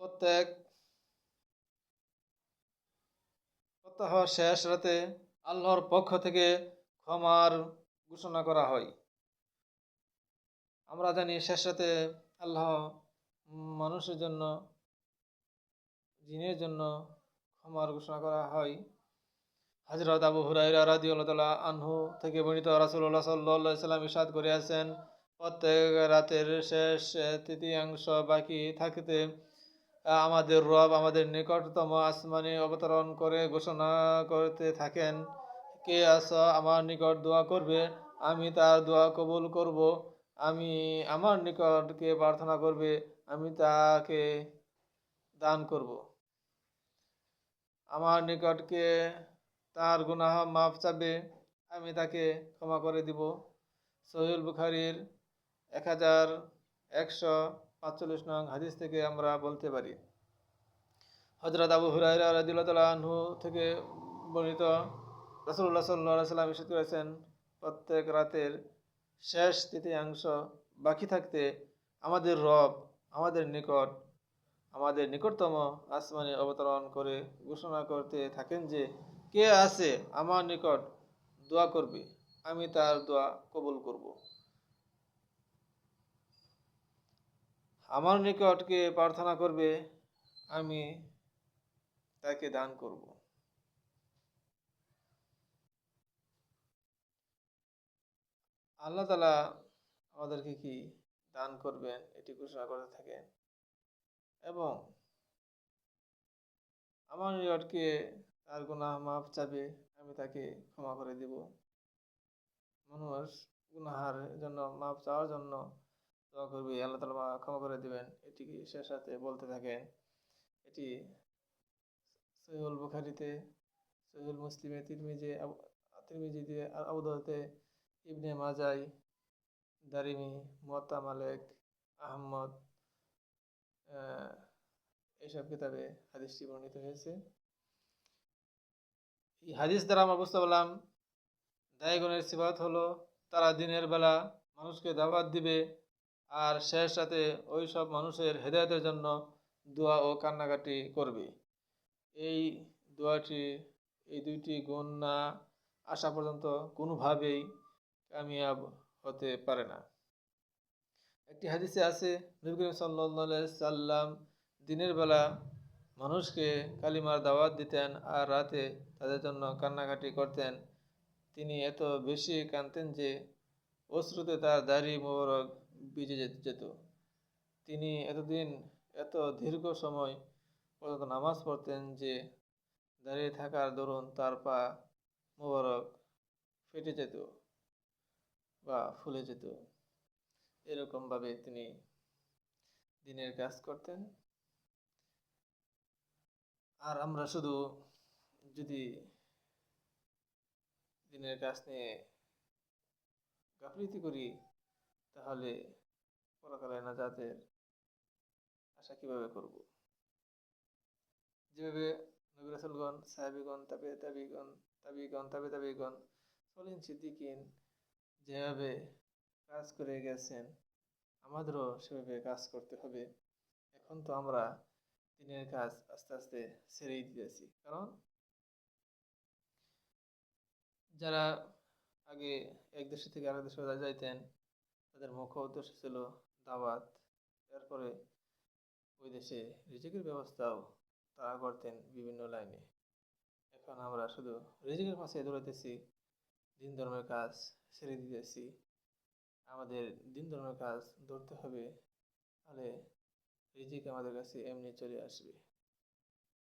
প্রত্যেক প্রত্যহ শেষ রাতে আল্লাহর পক্ষ থেকে ক্ষমার ঘোষণা করা হয়। আমরা জানি শেষ রাতে আল্লাহ মানুষের জন্য, জিনের জন্য ক্ষমার ঘোষণা করা হয়। হজরত আবু হুরাইরা রাজি আল্লাহ আনহু থেকে বর্ণিত রাসুল্লাহ সাল্লাহ সাল্লাম ইসাদ করে আছেন প্রত্যেক রাতের শেষ তৃতীয়াংশ বাকি থাকতে আমাদের রব আমাদের নিকটতম আসমানে অবতরণ করে ঘোষণা করতে থাকেন। কে আস আমার নিকট দোয়া করবে? আমি তার দোয়া কবুল করব। আমি আমার নিকট কে প্রার্থনা করবে। আমি তাকে দান করব। আমার নিকটকে তার গুনাহ মাফ চাবে। আমি তাকে ক্ষমা করে দিব। সহিউল বুখারির এক হাজার একশো পাঁচচল্লিশ নং হাদিস থেকে আমরা বলতে পারি। হজরত আবু হুরাইরা থেকে বর্ণিত রসুল্লাহ সাল্লাহ সাল্লাম ইস্যু করেছেন, প্রত্যেক রাতের শেষ তৃতীয়াংশ বাকি থাকতে আমাদের রব আমাদের নিকট, আমাদের নিকটতম আসমানে অবতরণ করে ঘোষণা করতে থাকেন যে, কে আছে আমার নিকট দোয়া করবে, আমি তার দোয়া কবুল করব। আমার নিকটকে প্রার্থনা করবে, আমি তাকে দান করব। আল্লাহ তালা আমাদেরকে কি দান করবেন, এটি ঘোষণা করে থাকেন। এবং আমার নিকটকে তার গুনাহ মাফ চাবে, আমি তাকে ক্ষমা করে দেব। মানুষ গুনাহার জন্য, মাফ চাওয়ার জন্য দোয়া করবে, আল্লাহ তালা ক্ষমা করে দেবেন। এটি শেষ সাথে বলতে থাকেন। এটি বুখারিতে মুসলিমে, তিরমিজে ইবনে মাজাই দারিমি মালেক, আহমদ এইসব কিতাবে হাদিসটি বর্ণিত হয়েছে। এই হাদিস দ্বারা আমরা বুঝতে পারলাম দায়গুণের সিবাত হলো, তারা দিনের বেলা মানুষকে দাবাত দিবে আর শেষ রাতে ওই সব মানুষের হেদায়তের জন্য দোয়া ও কান্নাকাটি করবে। এই দোয়াটি, এই দুইটি গুণ না আসা পর্যন্ত কোনোভাবেই কামিয়াব হতে পারে না। একটি হাদিসে আছে, নবী করিম সাল্লা সাল্লাম দিনের বেলা মানুষকে কালিমার দাওয়াত দিতেন আর রাতে তাদের জন্য কান্নাকাটি করতেন। তিনি এত বেশি কানতেন যে অশ্রুতে তার দাড়ি মোবারক ভিজে যেত তিনি এতদিন, এত দীর্ঘ সময় পর্যন্ত নামাজ পড়তেন যে দাঁড়িয়ে থাকার দরুন তার পা মোবারক ফেটে যেত বা ফুলে যেত। এরকমভাবে তিনি দিনের কাজ করতেন। আর আমরা শুধু যদি দিনের কাজ নিয়ে গাফলিতি করি তাহলে পরকালে নাজাতের আশা কীভাবে করব? যেভাবে নবী রাসুলগণ, সাহেবিগণ তাবে তাবিগণ তাবিগণ, তাবে তাবিগণ সলিন সিদ্দিকিন যেভাবে কাজ করে গেছেন, আমাদেরও সেভাবে কাজ করতে হবে। এখন তো আমরা দিনের কাজ আস্তে আস্তে ছেড়েই দিতেছি। কারণ যারা আগে এক দেশে থেকে আরেক দেশে যাইতেন তাদের মুখ্য উদ্দেশ্য ছিল দাওয়াত। এরপরে ওই দেশে রিজিকের ব্যবস্থাও তারা করতেন বিভিন্ন লাইনে। এখন আমরা শুধু রিজিকের পাশে দৌড়াইতেছি, দিন ধর্মের কাজ ছেড়ে দিতেছি। আমাদের দিন ধর্মের কাজ ধরতে হবে, তাহলে রিজিক আমাদের কাছে এমনি চলে আসবে।